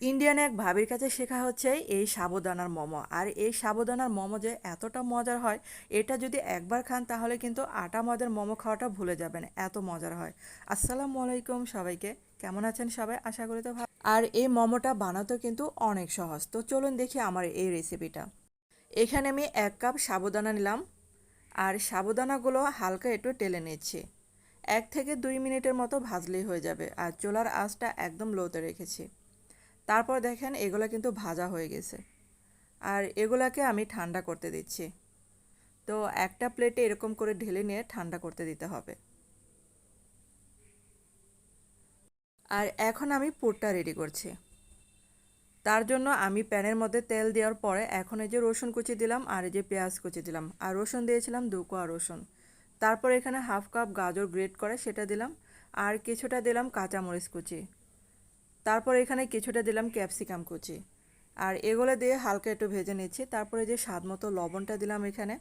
Indian এক ভাবির কাছে শেখা হচ্ছে এই সাবুদানার মোমো। আর এই সাবুদানার মোমো যে এতটা মজার হয়, এটা যদি একবার খান তাহলে কিন্তু আটা মজার মোমো খাওয়াটা ভুলে যাবেন, এত মজার হয়। আসসালামু আলাইকুম সবাইকে, কেমন আছেন সবাই? আশা করি তো ভালো। আর এই মোমোটা বানাতে কিন্তু অনেক সহজ। তো চলুন দেখি আমার এই রেসিপিটা এখানে আমি এক কাপ সাবুদানা নিলাম। আর সাবুদানাগুলো হালকা একটু টেলে নিচ্ছি। এক থেকে দুই মিনিটের মতো ভাজলেই হয়ে যাবে। আর চোলার আঁচটা একদম লোতে রেখেছি। তারপর দেখেন এগুলো কিন্তু ভাজা হয়ে গেছে। আর এগুলাকে আমি ঠান্ডা করতে দিচ্ছি। তো একটা প্লেটে এরকম করে ঢেলে নিয়ে ঠান্ডা করতে দিতে হবে। আর এখন আমি পুরটা রেডি করছি। তার জন্য আমি প্যানের মধ্যে তেল দেওয়ার পরে এখন এই যে রসুন কুচি দিলাম আর এই যে পেঁয়াজ কুচি দিলাম। আর রসুন দিয়েছিলাম দু কোয়া রসুন। তারপর এখানে হাফ কাপ গাজর গ্রেট করে সেটা দিলাম। আর কিছুটা দিলাম কাঁচামরিচ কুচি। তারপর এখানে কিছুটা দিলাম ক্যাপসিকাম কুচি। আর এগুলো দিয়ে হালকা একটু ভেজে নিচ্ছি। তারপরে যে স্বাদ মতো লবণটা দিলাম এখানে।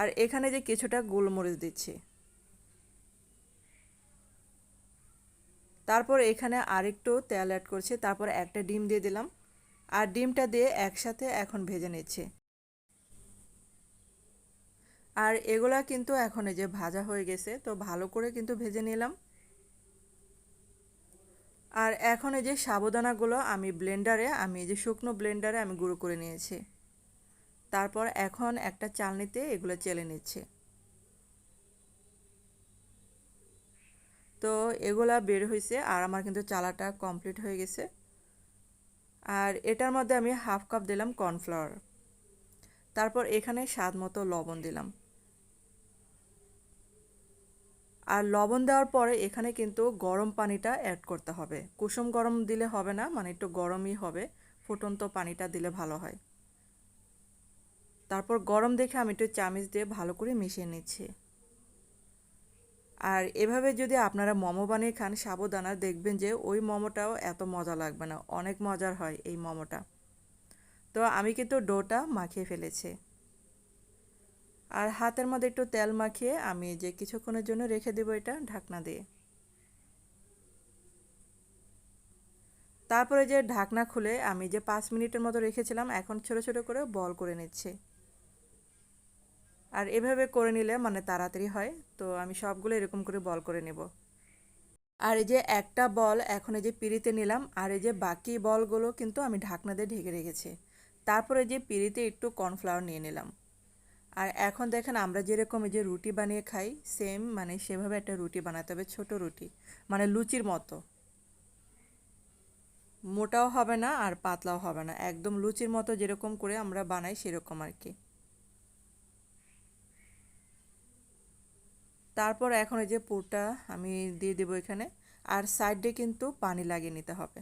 আর এখানে যে কিছুটা গোলমরিচ দিচ্ছি। তারপর এখানে আরেকটু তেল অ্যাড করছি। তারপর একটা ডিম দিয়ে দিলাম। আর ডিমটা দিয়ে একসাথে এখন ভেজে নিচ্ছি। আর এগুলা কিন্তু এখন এই যে ভাজা হয়ে গেছে, তো ভালো করে কিন্তু ভেজে নিলাম। আর এখন এই যে সাবুদানাগুলো আমি ব্লেন্ডারে, আমি এই যে শুকনো ব্লেন্ডারে আমি গুঁড়ো করে নিয়েছি। তারপর এখন একটা চালনিতে এগুলো চেলে নিচ্ছে। তো এগুলা বের হয়েছে আর আমার কিন্তু চালাটা কমপ্লিট হয়ে গেছে। আর এটার মধ্যে আমি হাফ কাপ দিলাম কর্নফ্লাওয়ার। তারপর এখানে স্বাদ মতো লবণ দিলাম। আর লবণ দেওয়ার পরে এখানে কিন্তু গরম পানিটা অ্যাড করতে হবে। কুসুম গরম দিলে হবে না মানে একটু গরমই হবে। ফুটন্ত পানিটা দিলে ভালো হয়। তারপর গরম দেখে আমি একটু চামিচ দিয়ে ভালো করে মিশিয়ে নিচ্ছি। আর এভাবে যদি আপনারা মোমো বানিয়ে খান সাবুদানা দেখবেন যে ওই মোমোটাও এত মজা লাগবে না। অনেক মজার হয় এই মোমোটা। তো আমি কিন্তু ডোটা মাখিয়ে ফেলেছি। আর হাতের মধ্যে একটু তেল মাখিয়ে আমি যে কিছুক্ষণের জন্য রেখে দেবো এটা ঢাকনা দিয়ে। তারপরে যে ঢাকনা খুলে আমি যে পাঁচ মিনিটের মতো রেখেছিলাম, এখন ছোট ছোট করে বল করে নিচ্ছে। আর এভাবে করে নিলে মানে তাড়াতাড়ি হয়, তো আমি সবগুলো এরকম করে বল করে নেব। আর এই যে একটা বল এখন এই যে পিড়িতে নিলাম, আর এই যে বাকি বলগুলো কিন্তু আমি ঢাকনা দিয়ে ঢেকে রেখেছি। তারপরে যে পিড়িতে একটু কর্নফ্লাওয়ার নিয়ে নিলাম। আর এখন দেখেন আমরা যেরকম যে রুটি বানিয়ে খাই সেম মানে সেভাবে একটা রুটি বানাতে হবে, ছোটো রুটি মানে লুচির মতো। মোটাও হবে না আর পাতলাও হবে না, একদম লুচির মতো যেরকম করে আমরা বানাই সেরকম আর কি। তারপর এখন এই যে পুরটা আমি দিয়ে দেবো এখানে, আর সাইডে কিন্তু পানি লাগিয়ে নিতে হবে।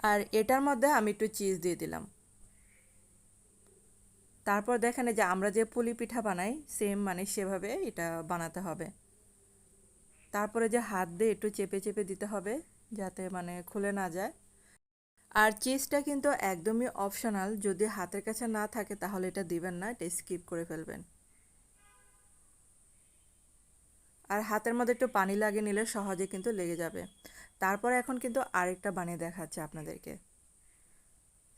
আর এটার মধ্যে আমি একটু চিজ দিয়ে দিলাম। তারপর দেখেন যে আমরা যে পুলি পিঠা বানাই সেম মানে সেভাবে এটা বানাতে হবে। তারপরে যে হাত দিয়ে একটু চেপে চেপে দিতে হবে, যাতে মানে খুলে না যায়। আর চিজটা কিন্তু একদমই অপশনাল যদি হাতের কাছে না থাকে তাহলে এটা দিবেন না, এটা স্কিপ করে ফেলবেন। আর হাতের মধ্যে একটু পানি লাগিয়ে নিলে সহজে কিন্তু লেগে যাবে। তারপর এখন কিন্তু আরেকটা বানিয়ে দেখাচ্ছে আপনাদেরকে।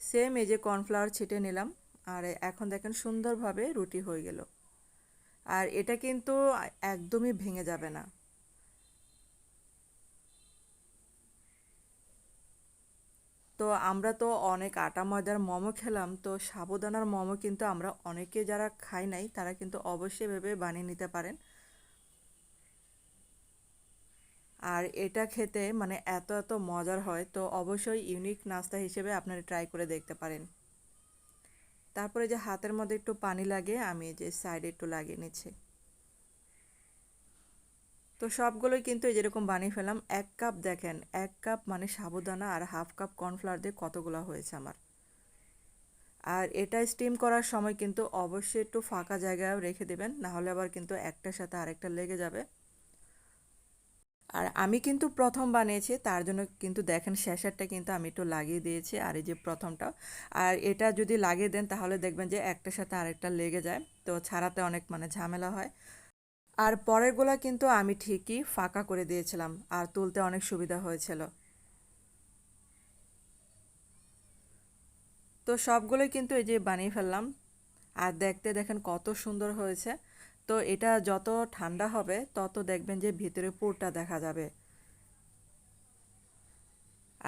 সেম এই যে কর্নফ্লাওয়ার ছিটে নিলাম। আর এখন দেখেন সুন্দরভাবে রুটি হয়ে গেল। আর এটা কিন্তু একদমই ভেঙে যাবে না। তো আমরা তো অনেক আটা, ময়দার মোমো খেলাম, তো সাবুদানার মোমো কিন্তু আমরা অনেকে যারা খাই নাই, তারা কিন্তু অবশ্যই ভেবে বানিয়ে নিতে পারেন। আর এটা খেতে মানে এত এত মজার হয়, তো অবশ্যই ইউনিক নাস্তা হিসেবে আপনারা ট্রাই করে দেখতে পারেন। তারপরে যে হাতের মধ্যে একটু পানি লাগে, আমি যে সাইডে একটু লাগিয়ে নিচ্ছি। তো সবগুলোই কিন্তু এই যেরকম বানিয়ে ফেলাম এক কাপ দেখেন, এক কাপ মানে সাবুদানা আর হাফ কাপ কর্নফ্লাওয়ার দিয়ে কতগুলো হয়েছে আমার। আর এটা স্টিম করার সময় কিন্তু অবশ্যই একটু ফাঁকা জায়গায় রেখে দেবেন, নাহলে আবার কিন্তু একটার সাথে আরেকটা লেগে যাবে। আর আমি কিন্তু প্রথম বানিয়েছি, তার জন্য কিন্তু দেখেন শেষেরটা কিন্তু আমি একটু লাগিয়ে দিয়েছি আর এই যে প্রথমটা। আর এটা যদি লাগিয়ে দেন তাহলে দেখবেন যে একটার সাথে আরেকটা লেগে যায়, তো ছাড়াতে অনেক মানে ঝামেলা হয়। আর পরেরগুলো কিন্তু আমি ঠিকই ফাঁকা করে দিয়েছিলাম আর তুলতে অনেক সুবিধা হয়েছিল। তো সবগুলোই কিন্তু এই যে বানিয়ে ফেললাম। আর দেখতে দেখেন কত সুন্দর হয়েছে। তো এটা যত ঠান্ডা হবে, তত দেখবেন যে ভিতরে পুরটা দেখা যাবে।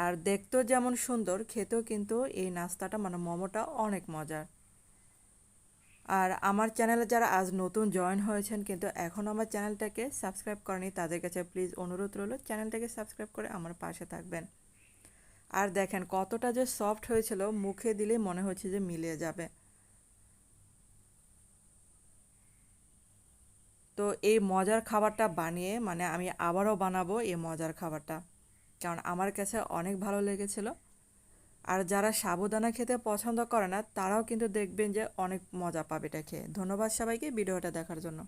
আর দেখতেও যেমন সুন্দর, খেতেও কিন্তু এই নাস্তাটা মানে মোমোটা অনেক মজার। আর আমার চ্যানেলে যারা আজ নতুন জয়েন হয়েছেন, কিন্তু এখন আমার চ্যানেলটাকে সাবস্ক্রাইব করেনি, তাদের কাছে প্লিজ অনুরোধ রইল, চ্যানেলটাকে সাবস্ক্রাইব করে আমার পাশে থাকবেন। আর দেখেন কতটা যে সফট হয়েছিল, মুখে দিলে মনে হচ্ছে যে মিলিয়ে যাবে। তো এই মজার খাবারটা বানিয়ে মানে আমি আবারও বানাবো এই মজার খাবারটা। কারণ আমার কাছে অনেক ভালো লেগেছিল। আর যারা সাবুদানা খেতে পছন্দ করে না, তারাও কিন্তু দেখবেন যে অনেক মজা পাবে এটা খেয়ে। ধন্যবাদ সবাইকে, ভিডিওটা দেখার জন্য।